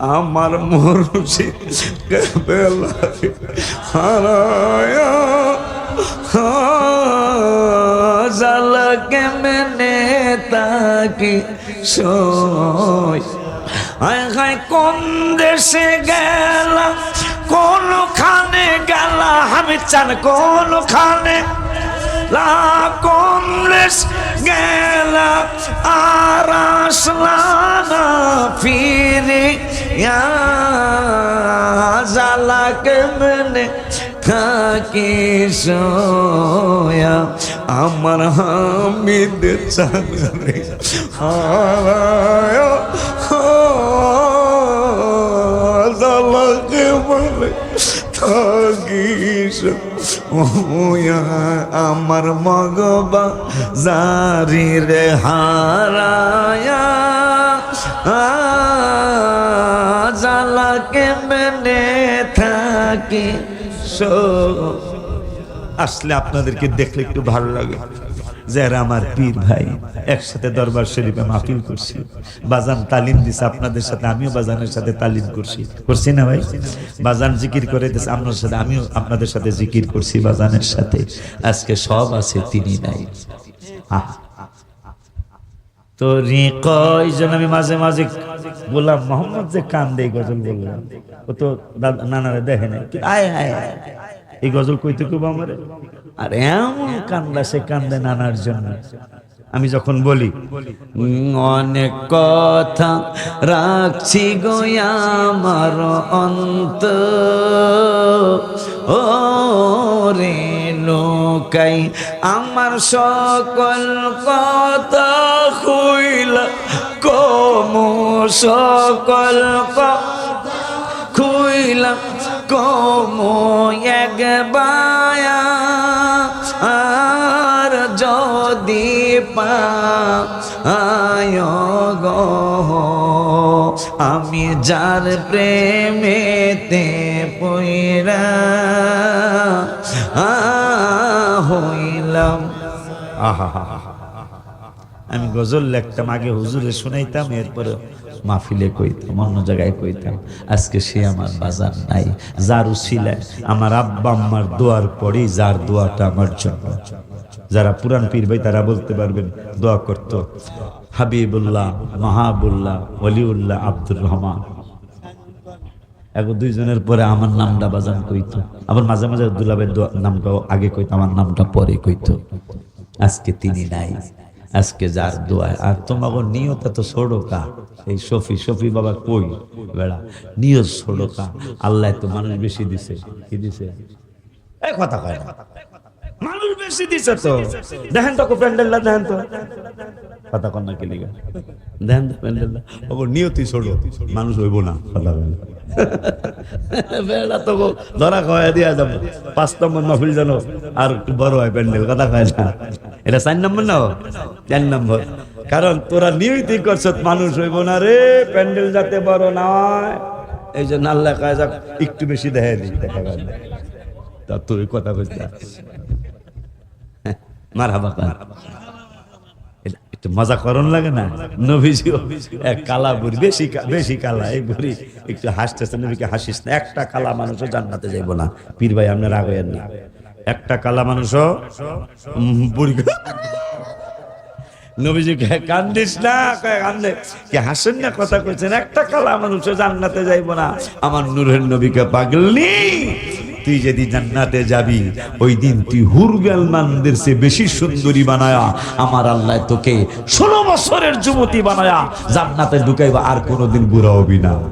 আমার মুর্শিদ হারায়া জালকে মেনে তাকি সই হায় হায়, কোন দেশে গেলাম, কোনখানে গেলাম? আমি চান কোনখানে? লা কোন দেশ গেলাম, আর আসলাম ফিরে। ইয়া জালাকে মেনে থাকি সোয়া আমার হামিদ চাঁদরে হারায় জালাকে মেনে থাকি সোয়া আমার মগবা জারি রে হারায়া থাকি আসলে আপনাদেরকে দেখলে একটু ভালো লাগে যারা আমার পীর ভাই। একসাথে দরবার শরীফে মাহফিল করছি। বাজান তালিম দিছে আপনাদের সাথে, আমিও বাজানের সাথে তালিম করছি। করছি না ভাই? বাজান জিকির করে দিছে, আপনার সাথে, আমিও আপনাদের সাথে জিকির করছি বাজানের সাথে। আজকে সব আছে, তিনি নাই। আহ। তো কয় যেন আমি মাঝে মাঝে বললাম, মোহাম্মদ যে কান দেই গজল বললাম ও তো নানারে দেখে নাই। আয় আয় এই গজল কইতে কইব আমারে? আর এমন কান্দা, সে কান্দে নানার জন্য। আমি যখন বলি, অনেক কথা রাখছি গো আমার অন্ত। ও রে লোকাই আমার সকল কথা সকল খুইলাম কম এক বায়া। আর যদি পায় গো, আমি যার প্রেমেতে পইরা হইলাম। আহা। আমি গজল লিখতাম, আগে হুজুরে শুনাইতাম, এরপরে মাহফিলে কইতাম, অন্য জায়গায় কইতাম, আজকে সে আমার বাজার নাই, যার উসিলায় আমার আব্বা আম্মার দোয়ার পরেই যার দোয়াটা আমার জন্য। যারা পুরান পীর ভাই, তারা বলতে পারবেন, দোয়া করত, হাবিবুল্লাহ, মাহাবুল্লাহ, ওলিউল্লাহ, আব্দুর রহমান। এখন দুইজনের পরে আমার নামটা বাজান কইতো। আবার মাঝে মাঝে দোয়া- নামটাও আগে কইতো, আমার নামটা পরে কইতো। আজকে তিনি নাই। আজকে যার দোয়ায় আর তোমাকে নিয়ত তো ছোড়কা এই সফি সফি বাবা কই? বেড়া, নিয়ত ছোড়কা আল্লাহ তো মানুষ বেশি দিছে। কি দিছে? এই কথা কয় মানুষ বেশি দিছে তো। দেখেন তো প্যান্ডেল দেখেন তো। কথা কন না কি লিগা? প্যান্ডেলটা ওগো, নিয়তি ছোড়ো। মানুষ হইব না কথা বেড়া তো ধরা খাওয়া দিয়া যাব। পাঁচ নম্বর মাহফিল জানো, আর বড় হয় প্যান্ডেল, কথা কয় না। এটা চার নম্বর না, চার নম্বর। কারণ তোরা নিয়তি করছ, মানুষ হইব না রে, প্যান্ডেল যাতে বড় না হয়। এই জন্য আল্লাহ যাক, একটু বেশি দেখা দিই, দেখা গেল তা তুই কথা কইস না মার হাবা একটু মজা করন লাগে না? নবীজিও কালা বুড়ি, বেশি বেশি কালা, এই বুড়ি একটু হাসতেছে, নবীকে হাসিস না। একটা কালা মানুষও জান্নাতে যাইব না। পীর ভাই আপনার রাগেন না। একটা কালা মানুষও বুড়ি নবীজি কে কান্দিস না? কান্দে। কি হাসেন না? কথা কইছেন, একটা কালা মানুষও জান্নাতে যাইব না। আমার নূরের নবীকে পাগলনি তুই যদি জান্নাতে যাবি, ওই দিন তুই হুরগাল মানদের সে বেশি সুন্দরী বানায়া, আমার আল্লাহ তোকে ষোলো বছরের যুবতী বানায়া জান্নাতে ঢুকাইবা, আর কোনোদিন বুড়া হবি না। হয়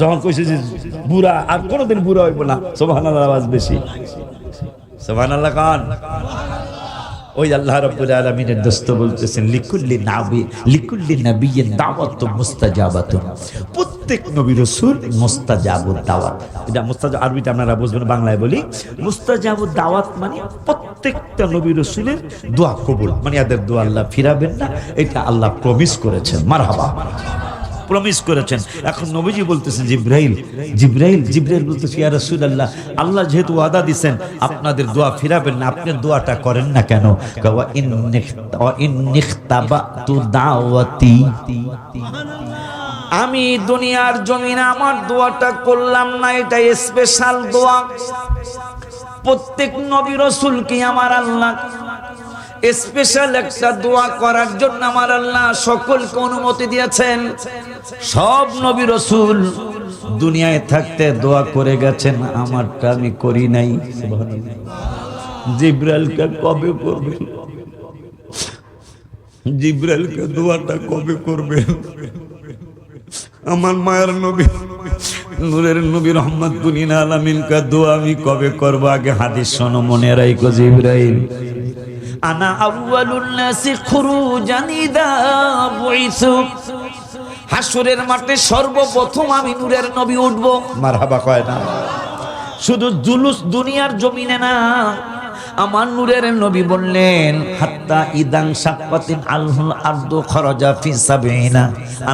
যখন কইছে বুড়া, আর কোনোদিন বুড়া হইব না সোভান আওয়াজ বেশি। ওই আল্লাহ রাব্বুল আলামিনের দোস্ত বলতেছেন, লিকুল্লি নাবি, লিকুল্লি নাবিয়্যিন দাওয়াত মুস্তাজাবাতুন। প্রত্যেক নবী রাসূল মুস্তাজাবুদ দাওয়াত। এটা মুস্তাজাব আরবিতে আপনারা বুঝবেন, বাংলায় বলি মুস্তাজাবুদ দাওয়াত মানে প্রত্যেকটা নবী রাসূলের দোয়া কবুল। মানে এদের দোয়া আল্লাহ ফিরাবেন না, এটা আল্লাহ প্রমিস করেছেন। মারহাবা। প্রমিস করেছেন। এখন নবীজি বলতেছেন জিব্রাইল জিব্রাইল জিব্রাইল বলতেছে, ইয়া রাসূলুল্লাহ, আল্লাহ যেহেতু ওয়াদা দিবেন আপনাদের দোয়া ফিরাবেন না, আপনি দোয়াটা করেন না কেন? ওয়া ইন্নিখতা ওয়া ইন্নিখতাবাতু দাওয়াতি। আমি দুনিয়ার জমিনে আমার দোয়াটা করলাম না, এটা স্পেশাল দোয়া। প্রত্যেক নবী রসুলকে আমার আল্লাহ স্পেশাল একটা দোয়া করার জন্য আমার আল্লাহ সকলকে অনুমতি দিয়েছেন। সব নবী রসুল দুনিয়ায় থাকতে দোয়া করে গেছেন, আমারটা আমি করি নাই। জিব্রাইলকে কবে করবেন? জিব্রাইলকে দোয়াটা কবে করবেন? আমার মায়ের নবী, নূরের নবী রহমত দুনিন আলামিন কা দোয়া আমি কবে করব? আগে হাদিস শোনো, মনে রাইকো জিব্রাইল। আনা আউয়ালুন নাসি খুরুজান ইদা বুইসু। হাসরের মাঠে সর্বপ্রথম আমি নূরের নবী উঠবো। মারহাবা কয় না। শুধু জুলুস দুনিয়ার জমিনে না আমার নূরের নবী বললেন হাত্তা ইদাং সাক্কাতিন আলহুল আরদু খরাজা ফি সাবিনা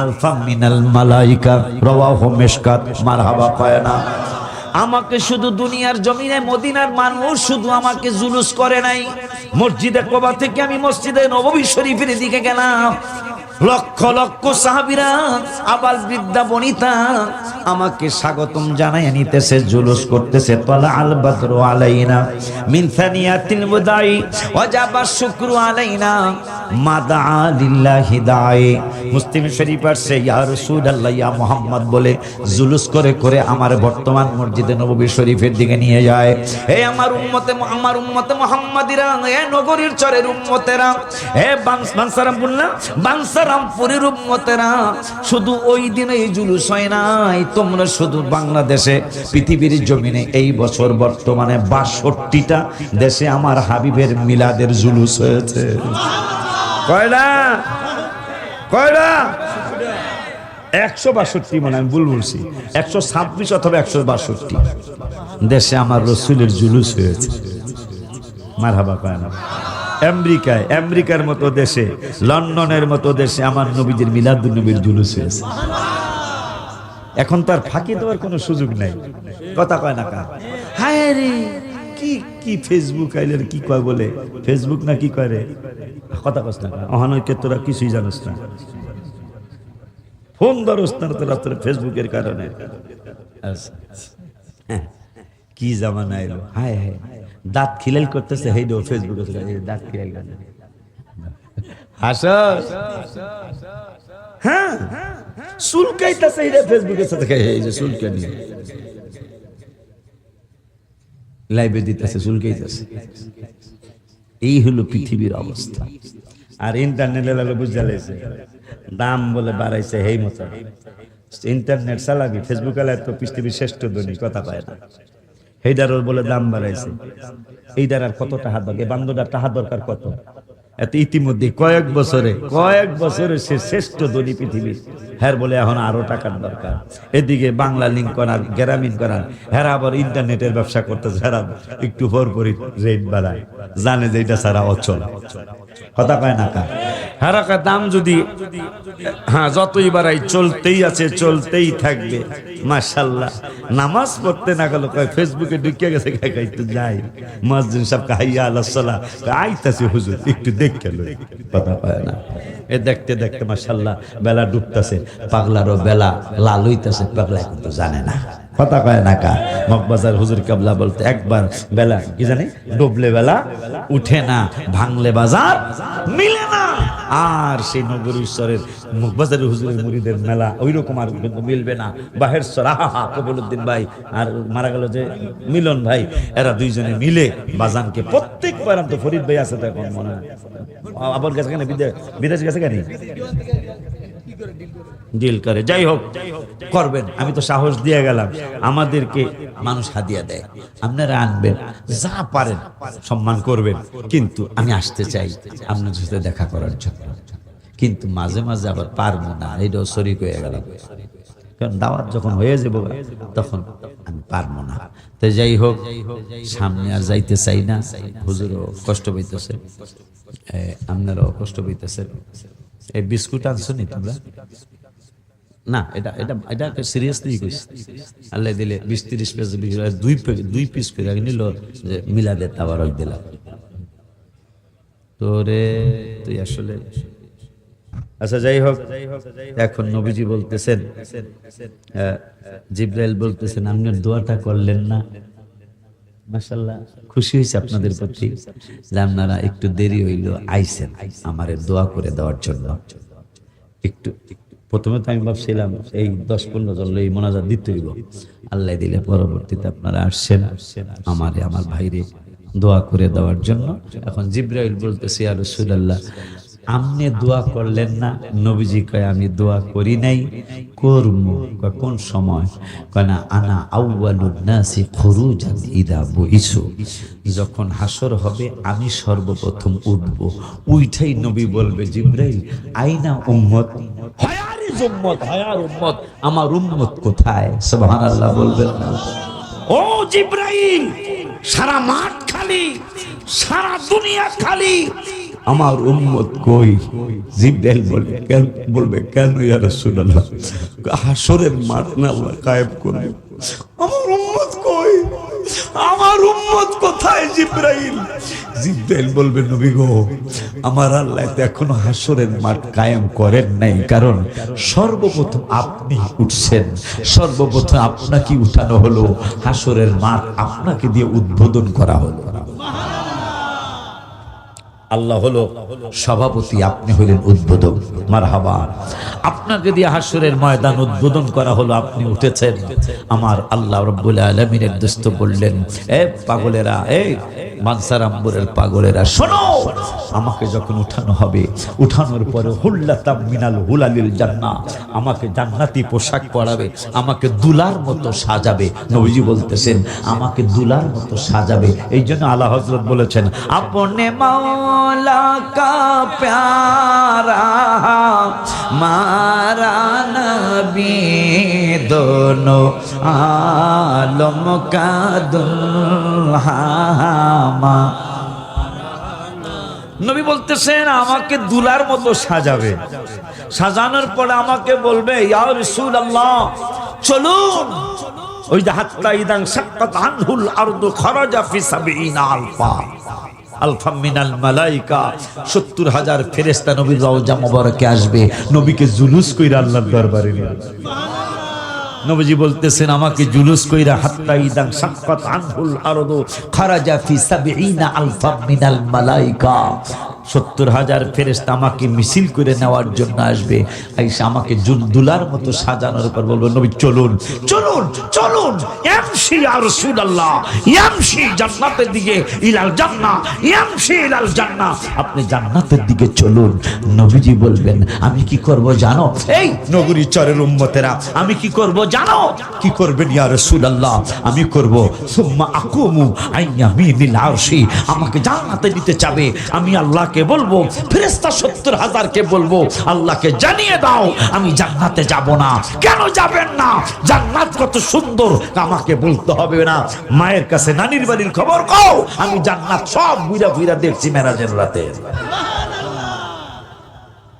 আলফা মিনাল মালাইকা। রাওয়াহু মিশকাত। মারহাবা কয় না। আমাকে শুধু দুনিয়ার জমিনে মদিনার মানুষ শুধু আমাকে জুলুস করে নাই। মসজিদে কবা থেকে আমি মসজিদে নবী শরীফের দিকে গেলাম। লক্ষ লক্ষ সাহাবিরা আবার বৃদ্ধা বনিতা আমাকে স্বাগতম জানাই নিতেছে, জুলুস করতেছে। তলা আল বদরু আলাইনা মিন সানিয়াতিল মুদাই ওয়াজাবা শুকরু আলাইনা মাদা লিল্লাহি দাই। মুসলিম শরীফ আছে ইয়া রাসূলুল্লাহ, ইয়া মুহাম্মদ বলে জুলুস করে করে আমার বর্তমান মসজিদে নববী শরীফের দিকে নিয়ে যায়। হে আমার উম্মতে আমার উম্মতে মুহাম্মাদিরা, হে নগরীর চরের উম্মতেরা, হে বানসারামপুল্লাহ বানসারামপুরের উম্মতেরা, শুধু ওই দিনে এই জুলুস হয় নাই তোমরা শুধু বাংলাদেশে, পৃথিবীর জমিনে এই বছর বর্তমানে বাষট্টিটা দেশে আমার হাবিবের মিলাদের জুলুস হয়েছে। কয়লা কয়লা একশো বাষট্টি মানে আমি ভুল বলছি। একশো ছাব্বিশ অথবা একশো বাষট্টি দেশে আমার রসুলের জুলুস হয়েছে। মার হাবা কয় না? আমেরিকায়, আমেরিকার মতো দেশে, লন্ডনের মতো দেশে আমার নবীদের মিলাদুল নবীর জুলুস হয়েছে। এখন তার ফাঁকি দেওয়ার কোনো সুযোগ নাই। কথা কয় না কার? হায় রে, কি কি ফেসবুক আইলের কি কয় বলে? ফেসবুক না কি কয় রে? কথা কস না অহানৈকে তোরা কিছুই জানোস না। ফোন ধরোস না তোরা তোর ফেসবুকের কারণে। কি জামানা এলো? হায় হায়। দাঁত খিলাল করতেছে, হেই দো ফেসবুকে দাঁত খিলাল করে হাস হ্যাঁ। চুলকাইতেছে এই ফেসবুকের সাথে। এই যে চুলকা নিয়ে লাইভে দিতেছে, চুলকাইতেছে। এই হলো পৃথিবীর অবস্থা। আর ইন্টারনেটে লাগে বুঝা লাইছে। দাম বলে বাড়াইছে, হেই মতো ইন্টারনেট চালাবি ফেসবুক এলাকায় তো পৃথিবীর শ্রেষ্ঠ ধনী, কথা পায় না। হেইডারও বলে দাম বাড়াইছে। এইটার আর কত টাকা দরকার বান্ধবটার টাকা দরকার কত? এত ইতিমধ্যে কয়েক বছরে কয়েক বছরে সে শ্রেষ্ঠ দলি পৃথিবীর। হ্যার বলে এখন আরও টাকার দরকার। এদিকে বাংলা লিঙ্ক করার, গ্রামীণ করার হ্যাঁ আবার ইন্টারনেটের ব্যবসা করতেছে হ্যাঁ একটু পরপরই রেট বাড়ায়। জানে যে এটা ছাড়া অচল। কথা কয় না কা? হারাকা দাম যদি হ্যাঁ যতই বাড়াই, চলতেই আছে, চলতেই থাকবে। মাশাল্লাহ। নামাজ পড়তে না গেল কয়, ফেসবুকে ঢুকিয়ে গেছে কাকা একটু যাই। মসজিদ সব কাহাইয়া আল্লাহ আইতাছে হুজুর, একটু দেখতে কথা পায় না। এ দেখতে দেখতে, মাশাল্লাহ, বেলা ডুবতেছে। পাগলারও বেলা, লাল হইতেছে, পাগলা কিন্তু জানে না। কথা কয় না কা? মগবাজার হুজুর কাবলা বলতে, একবার বেলা, কি জানি? ডুবলে বেলা, উঠে না, ভাঙলে বাজার, মিলে না। আর সেই নগর ঈশ্বরের মুখবাজারের হুজুরের মুড়িদের মেলা ওই রকম আর মিলবে না। বাহের সর, আহা কবুলুদ্দিন ভাই আর মারা গেল যে মিলন ভাই, এরা দুইজনে মিলে বাজানকে প্রত্যেক প্রত্যেকবার তো ফরিদ ভাই আছে তো এখন মনে হয়। আবার গেছে কেন? বিদেশ গেছে কেন? ডিল করে। যাই হোক, করবেন। আমি তো সাহস দিয়ে গেলাম। আমাদেরকে মানুষ হাদিয়া দেয়। আপনারা আনবেন, যা পারেন সম্মান করবেন। কিন্তু আমি আসতে চাই আপনার সাথে দেখা করার জন্য। কিন্তু মাঝে মাঝে আবার পারব না। এটাও শরিক হয়ে গেলাম। কারণ দাওয়াত যখন হয়ে যাব, তখন আমি পারব না। তো যাই হোক, সামনে আর যাইতে চাই না। হুজুরও কষ্ট পাইতেছে। আপনারাও কষ্ট পাইতেছে এই বিস্কুট আনছো নি তোমরা? না, এটা এটা এটা সিরিয়াসলি কইছি আল্লাহ দিলে বিশ তিরিশ পেজ দুই দুই পিস করে নিল যে মিলাদে তাবারক দিলাম তোরে তুই আসলে আচ্ছা যাই হোক, এখন নবীজি বলতেছেন জিব্রাইল বলতেছেন আপনার দোয়াটা করলেন না। মাসাল্লাহ খুশি হয়েছে আপনাদের প্রতি যে আপনারা একটু দেরি হইল আইসেন, আমারে দোয়া করে দেওয়ার জন্য। একটু প্রথমে তো আমি ভাবছিলাম এই দশ পনেরো জন এই মোনাজাত দিতে হইব। আল্লাহ দিলে পরবর্তীতে আপনারা আসছেন আমারে, আমার ভাইরে দোয়া করে দেওয়ার জন্য। এখন জিব্রাইল বলতেছে আর রসুলাল্লাহ আমনে দোয়া করলেন না? নবীজি কয়, আমি দোয়া করি নাই কয়, কোন সময়? কয়, না, আনা আউয়ালুন নাসি খুরুজান ইদা বুইসু। যখন হাসর হবে, আমি সর্বপ্রথম উঠব। উইঠাই নবী বলবে, জিব্রাইল, আইনা উম্মত? উম্মত, হায়ার উম্মত, আমার উম্মত কোথায়? বলবেন না। ও জিব্রাইল, সারা মাঠ খালি, সারা দুনিয়া খালি। আমার উম্মত কই? জিব্রাইল বলে, কেন, বলবে, কেন ইয়া রাসূলুল্লাহ? হাসরের মাঠ না আল্লাহ করবে। আমার উম্মত আমার উম্মত কোথায়, জিব্রাইল? জিব্রাইল বলবে, নবী গো, আমার আল্লাহ তো এখনও হাসরের মাঠ কায়েম করেন নাই। কারণ সর্বপ্রথম আপনি উঠছেন, সর্বপ্রথম আপনাকে উঠানো হলো হাসরের মাঠ আপনাকে দিয়ে উদ্বোধন করা হলো। আল্লাহ হলো সভাপতি, আপনি হলেন উদ্বোধক। মারহাবা। আপনাকে দিয়ে হাসরের ময়দান উদ্বোধন করা হলো, আপনি উঠেছেন। আমার আল্লাহ রব্বুল আলমিনের দোস্ত বললেন, এ পাগলেরা এই মানসারাম্বরের পাগলেরা, শোনো, আমাকে যখন উঠানো হবে, উঠানোর পরে হুল্লাতাম মিনাল হুলালিল জান্না, আমাকে জান্নাতি পোশাক পরাবে, আমাকে দুলার মতো সাজাবে। নবীজি বলতেছেন, আমাকে দুলার মতো সাজাবে। এই জন্য আল্লাহ হজরত বলেছেন, আপনে মাওলা কা প্যারা মারা নবী দোনো আলম কা দুলহামা নবী বলতেছেন আমাকে দুলার মতো সাজাবে। সাজানোর পরে আমাকে বলবে, ইয়া রাসূলুল্লাহ, চলুন। ওই যে হাত্তা ইদাং সাক্কাত আনহুল আরদু খরাজা ফি সাবঈনা আলফা। আলফা মিনাল মালাইকা, সত্তর হাজার ফেরেস্তা নবীর রওজা মোবারকে আসবে, নবীকে জুলুস কইরা আল্লাহর দরবারে নিয়ে বলতেছেন, আমাকে জুলুস কইরা হাত্তা ইদাং সাক্কাত আনহুল আরদু খারাজা ফি সাবঈনা আলফা মিনাল মালাইকা। সত্তর হাজার ফেরেস্তা আমাকে মিছিল করে নেওয়ার জন্য আসবে। আইসা আমাকে জুল- দুলার মতো সাজানোর পর বলব, নবী, চলুন চলুন চলুন, ইয়ামশি ইয়া রাসূলুল্লাহ, ইয়ামশি জান্নাতের দিকে ইলাল জান্নাহ, ইয়ামশি ইলাল জান্নাহ। আপনি জান্নাতের দিকে চলুন, নবীজি বলবেন, আমি কি করব জানো? এই নগরী চরের উম্মতেরা, আমি কি করব জানো? কি করবেন ইয়া রাসূলুল্লাহ? আমি করব, সুম্মা আকুমু আইয়ামিনিল আরশি। আমাকে জান্নাতে নিতে চাবে, আমি আল্লাহকে বলব ফেরেস্তা সত্তর হাজারকে বলব, আল্লাহকে জানিয়ে দাও, আমি জান্নাতে যাব না। কেন যাবেন না? জান্নাত কত সুন্দর, আমাকে বলতে হবে না। মায়ের কাছে নানির বাড়ির খবর কও, আমি জান্নাত সব বুইরা বুইরা দেখছি মেরাজের রাতে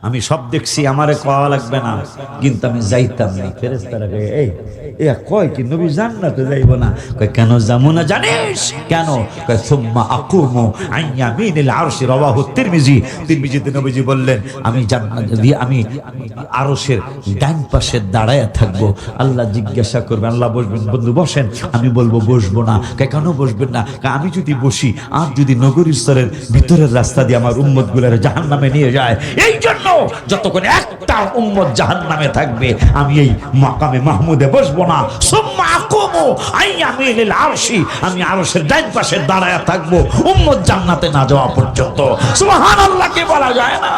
আমি সব দেখছি, আমারে কওয়া লাগবে না। কিন্তু আমি যাইতাম না। ফেরেস্তারা এই, এ কয় কি, নবী জান্নাতে যাইব না? কয়, কেন যাব না জানিস? কেন? কয়, সুম্মা আকুমু আইয়ামিনিল আরশি রাওয়াহু তিরমিজি। তিরমিজিতে নবীজি বললেন, আমি জান্নাত দিয়ে আমি আরশের ডান পাশে দাঁড়ায় থাকব। আল্লাহ জিজ্ঞাসা করবে, আল্লাহ বসবেন। বন্ধু, বসেন। আমি বলব, বসবো না। কয়, কেন বসবেন না? আমি যদি বসি, আর যদি নগরী স্তরের ভিতরের রাস্তা দিয়ে আমার উম্মতগুলার জাহান নামে নিয়ে যায় এই জন্য যতক্ষণ একটা উম্মত জাহান নামে থাকবে, আমি এই মাকামে মাহমুদে বসবো না। সুম্মা আকুমু আমি আরশি, আমি আরশের ডাইন পাশে দাঁড়ায় থাকব, উম্মত জান্নাতে না যাওয়া পর্যন্ত। সুবহানাল্লাহকে বলা যায় না?